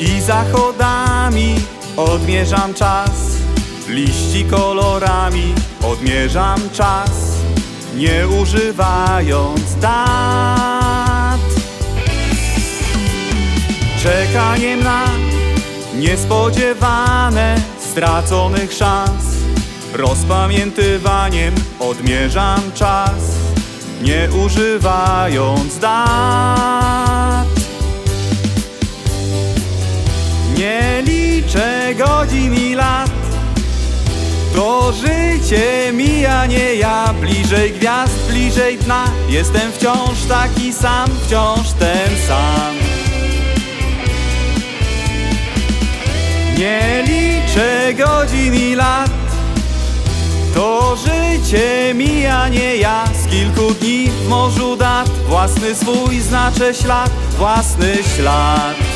i zachodami odmierzam czas. Liści kolorami odmierzam czas, nie używając dat. Czekaniem na niespodziewane straconych szans, rozpamiętywaniem odmierzam czas, nie używając dat. Liczę godzin i lat To życie mija, nie ja. Bliżej gwiazd, bliżej dna. Jestem wciąż taki sam, wciąż ten sam. Nie liczę godzin i lat. To życie mija, nie ja. Z kilku dni w morzu dat. Własny swój znaczę ślad Własny ślad